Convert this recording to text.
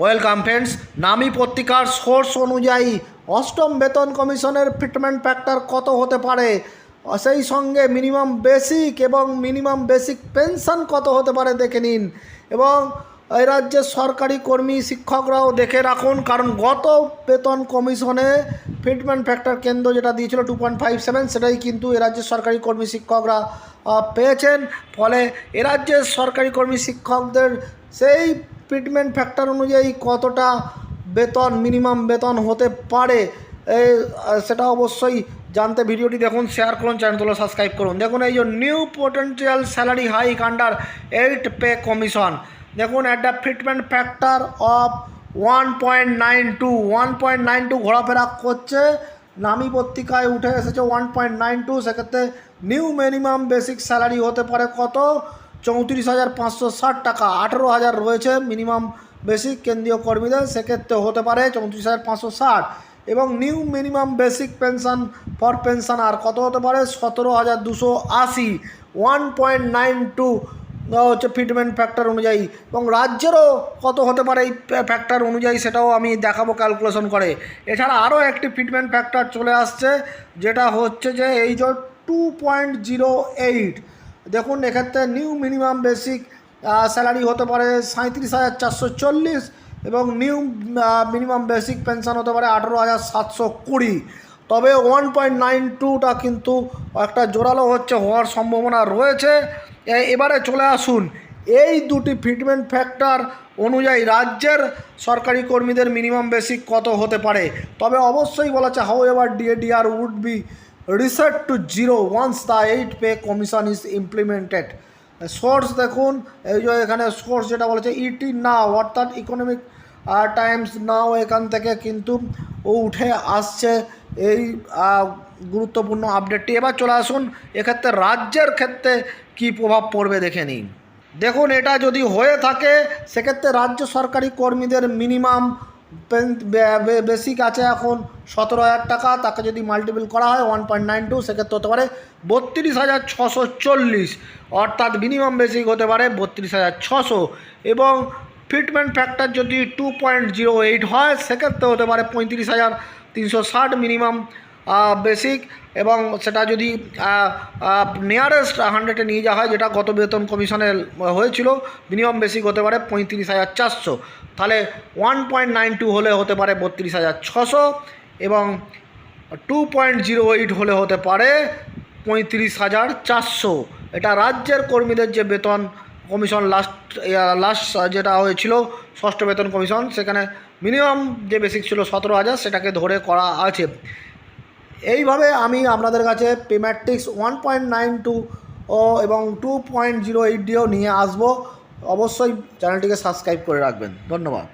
Welcome friends, নামী পত্রিকার source অনুযায়ী অষ্টম বেতন কমিশনের ফিটমেন্ট ফ্যাক্টর কত হতে পারে? সেই সঙ্গে মিনিমাম বেসিক এবং মিনিমাম বেসিক পেনশন কত হতে পারে দেখে নিন। এবং এই রাজ্যের সরকারি কর্মী শিক্ষকরাও দেখে রাখুন, কারণ গত বেতন কমিশনে ফিটমেন্ট ফ্যাক্টর কেন্দ্র যেটা দিয়েছিল টু পয়েন্ট ফাইভ সেভেন সেটাই কিন্তু এ রাজ্যের সরকারি কর্মী শিক্ষকরা পেয়েছেন। ফলে এ রাজ্যের সরকারি কর্মী শিক্ষকদের সেই ফিটমেন্ট ফ্যাক্টর অনুযায়ী কতটা বেতন মিনিমাম বেতন হতে পারে সেটা অবশ্যই জানতে ভিডিওটি দেখুন শেয়ার করুন চ্যানেলগুলো সাবস্ক্রাইব করুন। দেখুন এই যে new potential salary hike under eight pay commission দেখুন অ্যাট একটা fitment factor of one point nine two one point nine two ঘোরাফেরা করছে, নামি পত্রিকায় উঠে এসেছে ওয়ান পয়েন্ট নাইন টু সেক্ষেত্রে নিউ মিনিমাম বেসিক স্যালারি হতে পারে কত? চৌত্রিশ হাজার পাঁচশো ষাট টাকা। আঠেরো হাজার রয়েছে মিনিমাম বেসিক কেন্দ্রীয় কর্মীদের, সেক্ষেত্রে হতে পারে চৌত্রিশ হাজার পাঁচশো ষাট। এবং new minimum basic pension for pensioner কত হতে পারে? সতেরো হাজার দুশো আশি। ওয়ান পয়েন্ট নাইন টু হচ্ছে ফিটমেন্ট ফ্যাক্টর অনুযায়ী। এবং রাজ্যেরও কত হতে পারে এই ফ্যাক্টর অনুযায়ী সেটাও আমি দেখাবো ক্যালকুলেশন করে। এছাড়া আরও একটি ফিটমেন্ট ফ্যাক্টর চলে আসছে, যেটা হচ্ছে যে এই যে টু পয়েন্ট জিরো এইট। দেখুন, এক্ষেত্রে নিউ মিনিমাম বেসিক স্যালারি হতে পারে সাঁত্রিশ হাজার চারশো চল্লিশ এবং নিউ মিনিমাম বেসিক পেনশন হতে পারে আঠেরো হাজার সাতশো কুড়ি। তবে ওয়ান পয়েন্ট নাইন টুটা কিন্তু একটা জোরালো হচ্ছে হওয়ার সম্ভাবনা রয়েছে। এবারে চলে আসুন। এই দুটি ফিটমেন্ট ফ্যাক্টর অনুযায়ী রাজ্যের সরকারি কর্মীদের মিনিমাম বেসিক কত হতে পারে? তবে অবশ্যই বলা আছে however DADR would be reset to zero once the eight pay commission is implemented source দেখুন এই যে এখানে সোর্স যেটা বলেছে ইটি নাও অর্থাৎ ইকোনমিক টাইমস নাও এখান থেকে কিন্তু ও উঠে আসছে এই আহ, গুরুত্বপূর্ণ আপডেটটি এবার চলে আসুন এক্ষেত্রে রাজ্যের ক্ষেত্রে কি প্রভাব পড়বে দেখে নিন। দেখুন এটা যদি হয়ে থাকে সেক্ষেত্রে রাজ্য সরকারি কর্মীদের মিনিমাম বেসিক আছে এখন সতেরো হাজার টাকা, তাকে যদি মাল্টিপল করা হয় ওয়ান পয়েন্ট নাইন টু সেক্ষেত্রে হতে পারে বত্রিশ হাজার ছশো চল্লিশ। অর্থাৎ মিনিমাম বেসিক হতে পারে বত্রিশ হাজার ছশো। এবং ফিটমেন্ট ফ্যাক্টর যদি টু পয়েন্ট জিরো এইট হয়, সেক্ষেত্রে হতে পারে পঁয়ত্রিশ হাজার তিনশো ষাট মিনিমাম বেসিক এবং সেটা যদি নিয়ারেস্ট হান্ড্রেডে নিয়ে যাওয়া হয়, যেটা গত বেতন কমিশনে হয়েছিল মিনিমাম বেসিক হতে পারে পঁয়ত্রিশ হাজার চারশো। তাহলে ওয়ান পয়েন্ট নাইন টু হলে হতে পারে বত্রিশ হাজার ছশো এবং টু পয়েন্ট জিরো এইট হলে হতে পারে পঁয়ত্রিশ হাজার চারশো। এটা রাজ্যের কর্মীদের যে বেতন কমিশন লাস্ট লাস্ট যেটা হয়েছিল, ষষ্ঠ বেতন কমিশন সেখানে মিনিমাম যে বেসিক ছিল সতেরো হাজার, সেটাকে ধরে করা আছে। এইভাবে আমি আপনাদের কাছে pay matrix one point nine two ও এবং টু পয়েন্ট জিরো এইট ডিও নিয়ে আসব। অবশ্যই চ্যানেলটিকে সাবস্ক্রাইব করে রাখবেন। ধন্যবাদ।